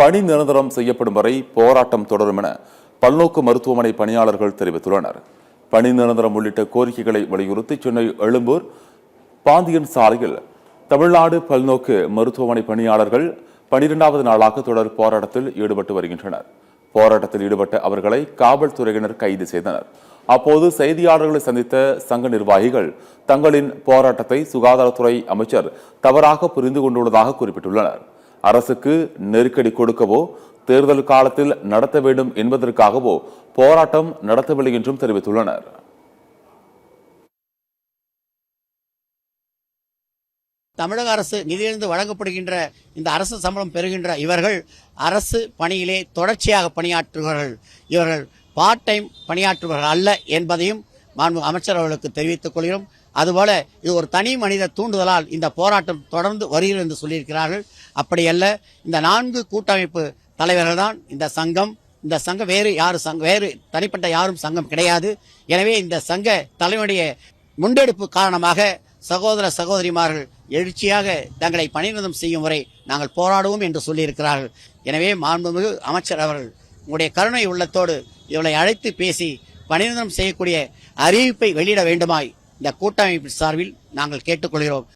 பணி நிரந்தரம் செய்யப்படும் வரை போராட்டம் தொடரும் என பல்நோக்கு மருத்துவமனை பணியாளர்கள் தெரிவித்துள்ளனர். பணி நிரந்தரம் உள்ளிட்ட கோரிக்கைகளை வலியுறுத்தி சென்னை எழும்பூர் பாந்தியன் சாலையில் தமிழ்நாடு பல்நோக்கு மருத்துவமனை பணியாளர்கள் பனிரெண்டாவது நாளாக தொடர் போராட்டத்தில் ஈடுபட்டு வருகின்றனர். போராட்டத்தில் ஈடுபட்ட அவர்களை காவல்துறையினர் கைது செய்தனர். அப்போது செய்தியாளர்களை சந்தித்த சங்க நிர்வாகிகள் தங்களின் போராட்டத்தை சுகாதாரத்துறை அமைச்சர் தவறாக புரிந்து கொண்டுள்ளதாக குறிப்பிட்டுள்ளனர். அரசுக்கு நெருக்கடி கொடுக்கவோ தேர்தல் காலத்தில் நடத்த வேண்டும் என்பதற்காகவோ போராட்டம் நடத்தவில்லை என்றும் தெரிவித்துள்ளனர். தமிழக அரசு நிதியிலிருந்து வழங்கப்படுகின்ற இந்த அரசு சம்பளம் பெறுகின்ற இவர்கள் அரசு பணியிலே தொடர்ச்சியாக பணியாற்றுபவர்கள். இவர்கள் பார்ட் டைம் பணியாற்றுபவர்கள் அல்ல என்பதையும் மாண்பு அமைச்சர் அவர்களுக்கு தெரிவித்துக் கொள்கிறோம். அதுபோல இது ஒரு தனி மனித தூண்டுதலால் இந்த போராட்டம் தொடர்ந்து வருகிறது என்று சொல்லியிருக்கிறார்கள். அப்படியல்ல இந்த நான்கு கூட்டமைப்பு தலைவர்கள் தான் இந்த சங்கம். இந்த சங்கம் வேறு யாரு சங்கம் வேறு தனிப்பட்ட யாரும் சங்கம் கிடையாது. எனவே இந்த சங்க தலைவனுடைய முண்டெடுப்பு காரணமாக சகோதர சகோதரிமார்கள் எழுச்சியாக தங்களை பணிநிறுத்தம் செய்யும் வரை நாங்கள் போராடுவோம் என்று சொல்லியிருக்கிறார்கள். எனவே மாண்புமிகு அமைச்சர் அவர்கள் உங்களுடைய கருணை உள்ளத்தோடு இவளை அழைத்து பேசி பணிநிறுத்தம் செய்யக்கூடிய அறிவிப்பை வெளியிட வேண்டுமாய் இந்த கூட்டமைப்பு சார்பில் நாங்கள் கேட்டுக்கொள்கிறோம்.